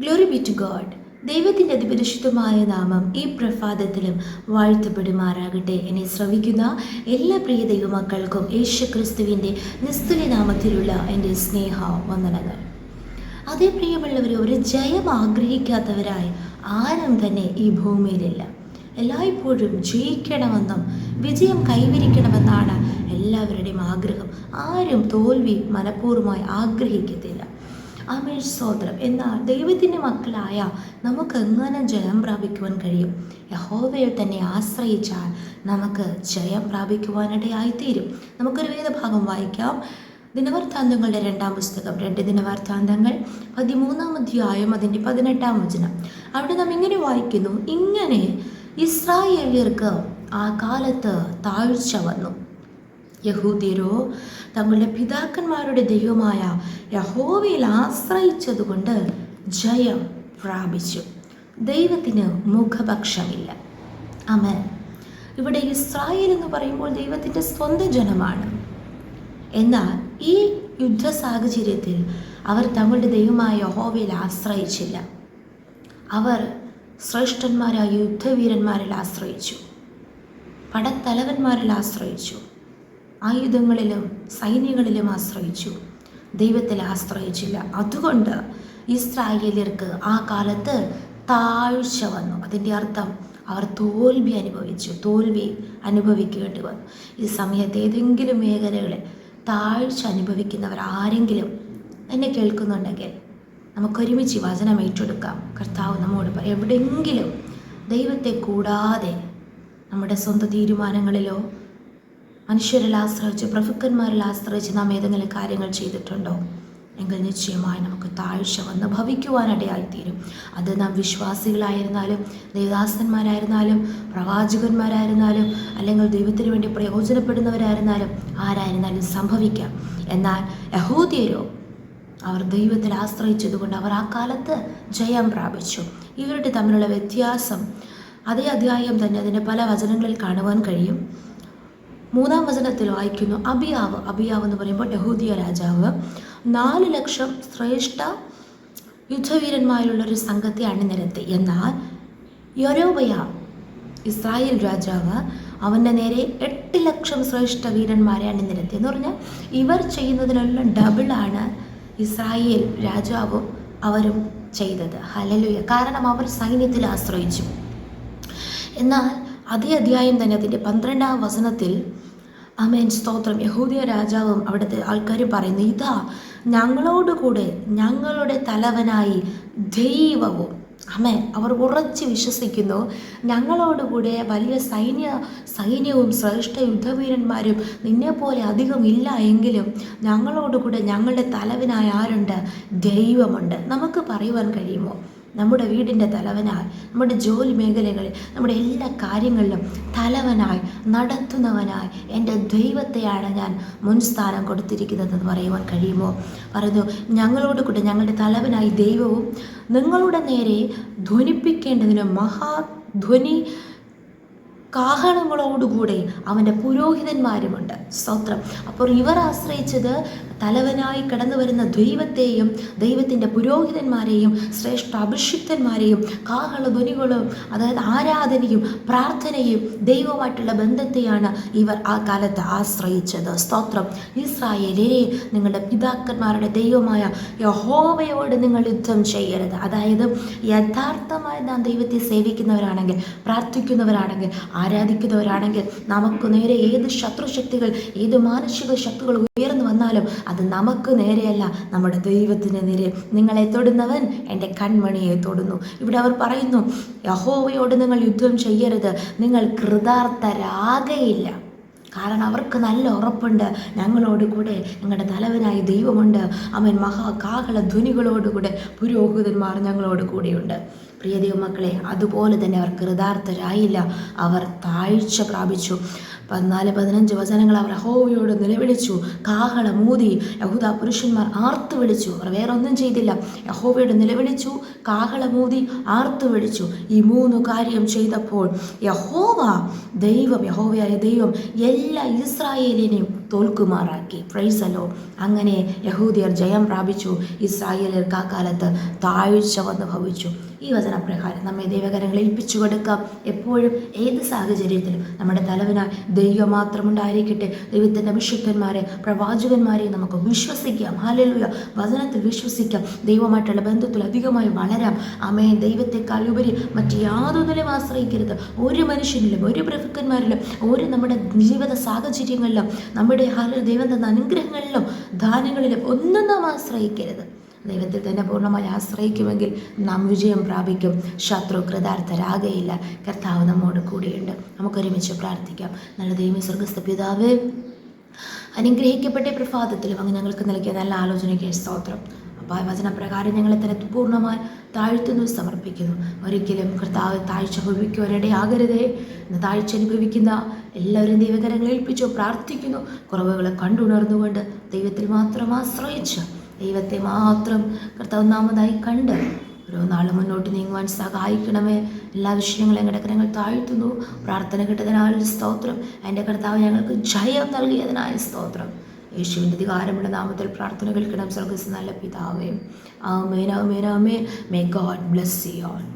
Glory B to God ദൈവത്തിന്റെ അതിപരിശുദ്ധമായ നാമം ഈ പ്രഭാതത്തിലും വാഴ്ത്തപ്പെടുമാറാകട്ടെ. എന്നെ ശ്രവിക്കുന്ന എല്ലാ പ്രിയ ദൈവമക്കൾക്കും യേശു ക്രിസ്തുവിന്റെ നിസ്തുല നാമത്തിലുള്ള എന്റെ സ്നേഹ വന്ദനങ്ങൾ അതേ പ്രിയമുള്ളവർ ഒരു ജയം ആഗ്രഹിക്കാത്തവരായി ആരും തന്നെ ഈ ഭൂമിയിലില്ല. എല്ലായ്പ്പോഴും ജയിക്കണമെന്നും വിജയം കൈവരിക്കണമെന്നാണ് എല്ലാവരുടെയും ആഗ്രഹം. ആരും തോൽവി മനഃപൂർവമായി ആഗ്രഹിക്കത്തില്ല. ആമേൻ. സ്തോത്രം. എന്നാൽ ദൈവത്തിന്റെ മക്കളായ നമുക്ക് എങ്ങനെ ജയം പ്രാപിക്കുവാൻ കഴിയും? യഹോവയെ തന്നെ ആശ്രയിച്ചാൽ നമുക്ക് ജയം പ്രാപിക്കുവാനിടയായിത്തീരും. നമുക്കൊരു വേദഭാഗം വായിക്കാം. ദിനവർത്താന്തങ്ങളുടെ രണ്ടാം പുസ്തകം രണ്ട് ദിനവർത്താന്തങ്ങൾ പതിമൂന്നാം അധ്യായം അതിന്റെ പതിനെട്ടാം വചനം. അവിടെ നാം ഇങ്ങനെ വായിക്കുന്നു ഇങ്ങനെ ഇസ്രായേലിയർക്ക് ആ കാലത്ത് താഴ്ച വന്നു. യഹൂദ്യരോ തങ്ങളുടെ പിതാക്കന്മാരുടെ ദൈവമായ യഹോവയിൽ ആശ്രയിച്ചതുകൊണ്ട് ജയം പ്രാപിച്ചു. ദൈവത്തിന് മുഖപക്ഷമില്ല. അമൻ ഇവിടെ ഇസ്രായേൽ എന്ന് പറയുമ്പോൾ ദൈവത്തിന്റെ സ്വന്തം ജനമാണ്. എന്നാൽ ഈ യുദ്ധ സാഹചര്യത്തിൽ അവർ തങ്ങളുടെ ദൈവമായ യഹോവയിൽ ആശ്രയിച്ചില്ല. അവർ ശ്രേഷ്ഠന്മാരായ യുദ്ധവീരന്മാരിൽ ആശ്രയിച്ചു. പടത്തലവന്മാരിൽ ആശ്രയിച്ചു. ആയുധങ്ങളിലും സൈന്യങ്ങളിലും ആശ്രയിച്ചു. ദൈവത്തിൽ ആശ്രയിച്ചില്ല. അതുകൊണ്ട് ഇസ്രായേലിയർക്ക് ആ കാലത്ത് താഴ്ച വന്നു. അതിന്റെ അർത്ഥം അവർ തോൽവി അനുഭവിച്ചു. തോൽവി അനുഭവിക്കേണ്ടി വന്നു. ഈ സമയത്ത് ഏതെങ്കിലും മേഖലകളിൽ താഴ്ച അനുഭവിക്കുന്നവർ ആരെങ്കിലും എന്നെ കേൾക്കുന്നുണ്ടെങ്കിൽ നമുക്കൊരുമിച്ച് വചനം ഏറ്റെടുക്കാം. കർത്താവ് നമ്മോട് എവിടെയെങ്കിലും ദൈവത്തെ കൂടാതെ നമ്മുടെ സ്വന്തം തീരുമാനങ്ങളിലോ മനുഷ്യരിൽ ആശ്രയിച്ച് പ്രഭുക്കന്മാരിൽ ആശ്രയിച്ച് നാം ഏതെങ്കിലും കാര്യങ്ങൾ ചെയ്തിട്ടുണ്ടോ? എങ്കിൽ നിശ്ചയമായി നമുക്ക് താഴ്ച വന്ന് ഭവിക്കുവാനിടയായിത്തീരും അത് നാം വിശ്വാസികളായിരുന്നാലും ദേവദാസന്മാരായിരുന്നാലും പ്രവാചകന്മാരായിരുന്നാലും അല്ലെങ്കിൽ ദൈവത്തിന് വേണ്ടി പ്രയോജനപ്പെടുന്നവരായിരുന്നാലും ആരായിരുന്നാലും സംഭവിക്കാം. എന്നാൽ യഹൂദിയരോ അവർ ദൈവത്തിൽ ആശ്രയിച്ചതുകൊണ്ട് അവർ ആ കാലത്ത് ജയം പ്രാപിച്ചു. ഇവരുടെ തമ്മിലുള്ള വ്യത്യാസം അതേ അധ്യായം തന്നെ അതിന്റെ പല വചനങ്ങളിൽ കാണുവാൻ കഴിയും. മൂന്നാം വചനത്തിൽ വായിക്കുന്നു അബിയാവ് അബിയാവ് എന്ന് പറയുമ്പോൾ യഹൂദിയ രാജാവ്. നാല് ലക്ഷം ശ്രേഷ്ഠ യുദ്ധവീരന്മാരുള്ള ഒരു സംഘത്തെ അണിനിരത്തി. എന്നാൽ യൊരോബയ ഇസ്രായേൽ രാജാവ് അവന്റെ നേരെ എട്ട് ലക്ഷം ശ്രേഷ്ഠ വീരന്മാരെ അണിനിരത്തി. എന്ന് പറഞ്ഞാൽ ഇവർ ചെയ്യുന്നതിനെല്ലാം ഡബിളാണ് ഇസ്രായേൽ രാജാവും അവരും ചെയ്തത്. ഹലലുയ കാരണം അവർ സൈന്യത്തിൽ ആശ്രയിച്ചു. എന്നാൽ അതേ അധ്യായം തന്നെ അതിന്റെ പന്ത്രണ്ടാം വസനത്തിൽ അമേൻ സ്തോത്രം. യഹൂദിയ രാജാവും അവിടുത്തെ ആൾക്കാർ പറയുന്നു ഇതാ ഞങ്ങളോട് കൂടെ ഞങ്ങളുടെ തലവനായി ദൈവവും. അമേൻ അവർ ഉറച്ച് വിശ്വസിക്കുന്നു. ഞങ്ങളോട് കൂടെ വലിയ സൈന്യ സൈന്യവും ശ്രേഷ്ഠ യുദ്ധവീരന്മാരും നിന്നെപ്പോലെ അധികം ഇല്ല എങ്കിലും ഞങ്ങളോടുകൂടെ ഞങ്ങളുടെ തലവനായ ആരുണ്ട്? ദൈവമുണ്ട്. നമുക്ക് പറയുവാൻ കഴിയുമോ? നമ്മുടെ വീടിന്റെ തലവനായി നമ്മുടെ ജോലി മേഖലകളിൽ നമ്മുടെ എല്ലാ കാര്യങ്ങളിലും തലവനായി നടത്തുന്നവനായി എന്റെ ദൈവത്തെയാണ് ഞാൻ മുൻസ്ഥാനം കൊടുത്തിരിക്കുന്നത് എന്ന് പറയുവാൻ കഴിയുമോ? പറയുന്നു ഞങ്ങളോട് കൂടെ ഞങ്ങളുടെ തലവനായി ദൈവവും നിങ്ങളുടെ നേരെ ധ്വനിപ്പിക്കേണ്ടതിന് മഹാധ്വനി കാഹളങ്ങളോടുകൂടെ അവന്റെ പുരോഹിതന്മാരുമുണ്ട്. സ്തോത്രം. അപ്പോൾ ഇവർ ആശ്രയിച്ചത് തലവനായി കടന്നു വരുന്ന ദൈവത്തെയും ദൈവത്തിന്റെ പുരോഹിതന്മാരെയും ശ്രേഷ്ഠ അഭിഷിക്തന്മാരെയും കാഹള ധ്വനികളും അതായത് ആരാധനയും പ്രാർത്ഥനയും ദൈവമായിട്ടുള്ള ബന്ധത്തെയാണ് ഇവർ ആ കാലത്ത് ആശ്രയിച്ചത്. സ്തോത്രം. ഇസ്രായേലേ നിങ്ങളുടെ പിതാക്കന്മാരുടെ ദൈവമായ യഹോവയോട് നിങ്ങൾ യുദ്ധം ചെയ്യരുത്. അതായത് യഥാർത്ഥമായി നാം ദൈവത്തെ സേവിക്കുന്നവരാണെങ്കിൽ പ്രാർത്ഥിക്കുന്നവരാണെങ്കിൽ ആരാധിക്കുന്നവരാണെങ്കിൽ നമുക്ക് നേരെ ഏത് ശത്രുശക്തികൾ ഏത് മാനസിക ശക്തികൾ ഉയർന്നു വന്നാലും അത് നമുക്ക് നേരെയല്ല നമ്മുടെ ദൈവത്തിന് നേരെ. നിങ്ങളെ തൊടുന്നവൻ എന്റെ കൺമണിയെ തൊടുന്നു. ഇവിടെ അവർ പറയുന്നു യഹോവയോട് നിങ്ങൾ യുദ്ധം ചെയ്യരുത്. നിങ്ങൾ കൃതാർത്ഥരാകയില്ല. കാരണം അവർക്ക് നല്ല ഉറപ്പുണ്ട്. ഞങ്ങളോട് കൂടെ ഞങ്ങളുടെ തലവനായ ദൈവമുണ്ട്. അവൻ മഹാകാഹള ധ്വനികളോടുകൂടെ പുരോഹിതന്മാർ ഞങ്ങളോട് കൂടെയുണ്ട്. പ്രിയ ദൈവമക്കളെ അതുപോലെ തന്നെ അവർ കൃതാർത്ഥരായില്ല. അവർ താഴ്ച പ്രാപിച്ചു. പതിനാല് പതിനഞ്ച് വചനങ്ങൾ അവർ യഹോവയോട് നിലവിളിച്ചു. കാഹള മൂതി യഹൂദ പുരുഷന്മാർ ആർത്തു വിളിച്ചു. അവർ വേറൊന്നും ചെയ്തില്ല. യഹോവയോട് നിലവിളിച്ചു. കാഹള മൂതി ആർത്തു വിളിച്ചു. ഈ മൂന്ന് കാര്യം ചെയ്തപ്പോൾ യഹോവ ദൈവം യഹോവയായ ദൈവം എല്ലാ ഇസ്രായേലിനെയും തോൽക്കുമാറാക്കി. പ്രൈസലോ അങ്ങനെ യഹൂദിയർ ജയം പ്രാപിച്ചു. ഇസ്രായേലർക്ക് ആ കാലത്ത് താഴ്ച വന്ന് ഭവിച്ചു. ഈ വചനപ്രകാരം നമ്മെ ദൈവകരങ്ങൾ ഏൽപ്പിച്ചു കൊടുക്കാം. എപ്പോഴും ഏത് സാഹചര്യത്തിലും നമ്മുടെ തലവിനാൽ ദൈവം മാത്രമുണ്ടായിരിക്കട്ടെ. ദൈവത്തിന്റെ വിശുദ്ധന്മാരെ പ്രവാചകന്മാരെ നമുക്ക് വിശ്വസിക്കാം. ഹാലലുയ വചനത്തിൽ വിശ്വസിക്കാം. ദൈവമായിട്ടുള്ള ബന്ധത്തിൽ അധികമായി വളരാം. അമേ ദൈവത്തെക്കാൾ ഉപരി മറ്റ് യാതൊന്നിലും ആശ്രയിക്കരുത്. ഒരു മനുഷ്യനിലും ഒരു പ്രഭുക്കന്മാരിലും ഒരു നമ്മുടെ ജീവിത സാഹചര്യങ്ങളിലും. നമ്മുടെ ഹാല ദൈവം തന്ന അനുഗ്രഹങ്ങളിലും ദാനങ്ങളിലും ഒന്നും നാം ആശ്രയിക്കരുത്. ദൈവത്തിൽ തന്നെ പൂർണമായി ആശ്രയിക്കുമെങ്കിൽ നാം വിജയം പ്രാപിക്കും. ശത്രു കൃതാർത്ഥരാകയില്ല. കർത്താവ് നമ്മോട് കൂടിയുണ്ട്. നമുക്കൊരുമിച്ച് പ്രാർത്ഥിക്കാം. നല്ല ദൈവം സ്വർഗസ്ഥ പിതാവ് അനുഗ്രഹിക്കപ്പെട്ട പ്രഭാതത്തിലും അങ്ങ് ഞങ്ങൾക്ക് നൽകിയ നല്ല ആലോചനയ്ക്ക് സ്തോത്രം. വചനപ്രകാരം ഞങ്ങളെ തന്നെ പൂർണമായി താഴ്ത്തുന്നു സമർപ്പിക്കുന്നു. ഒരിക്കലും കർത്താവ് താഴ്ച ഭവിക്കുവാനിടയാകരുതേ ഇന്ന് താഴ്ച അനുഭവിക്കുന്ന എല്ലാവരും ദൈവകരങ്ങൾ ഏൽപ്പിച്ചു പ്രാർത്ഥിക്കുന്നു. കുറവുകളെ കണ്ടുണർന്നുകൊണ്ട് ദൈവത്തിൽ മാത്രം ആശ്രയിച്ച് ദൈവത്തെ മാത്രം കർത്താവ് ഒന്നാമതായി കണ്ട് ഓരോ നാൾ മുന്നോട്ട് നീങ്ങുവാൻ സഹായിക്കണമേ. എല്ലാ വിഷയങ്ങളും ഞങ്ങളുടെ കരങ്ങൾ താഴ്ത്തുന്നു. പ്രാർത്ഥന കിട്ടതിനാൽ സ്തോത്രം. എന്റെ കർത്താവ് ഞങ്ങൾക്ക് ജയം നൽകിയതിനായ സ്തോത്രം. യേശുവിന്റെ അധികാരമുള്ള നാമത്തിൽ പ്രാർത്ഥന കേൾക്കണം. സ്വർഗസ് നല്ല പിതാവേ. ആമേൻ ആമേൻ ആമേ may God bless you all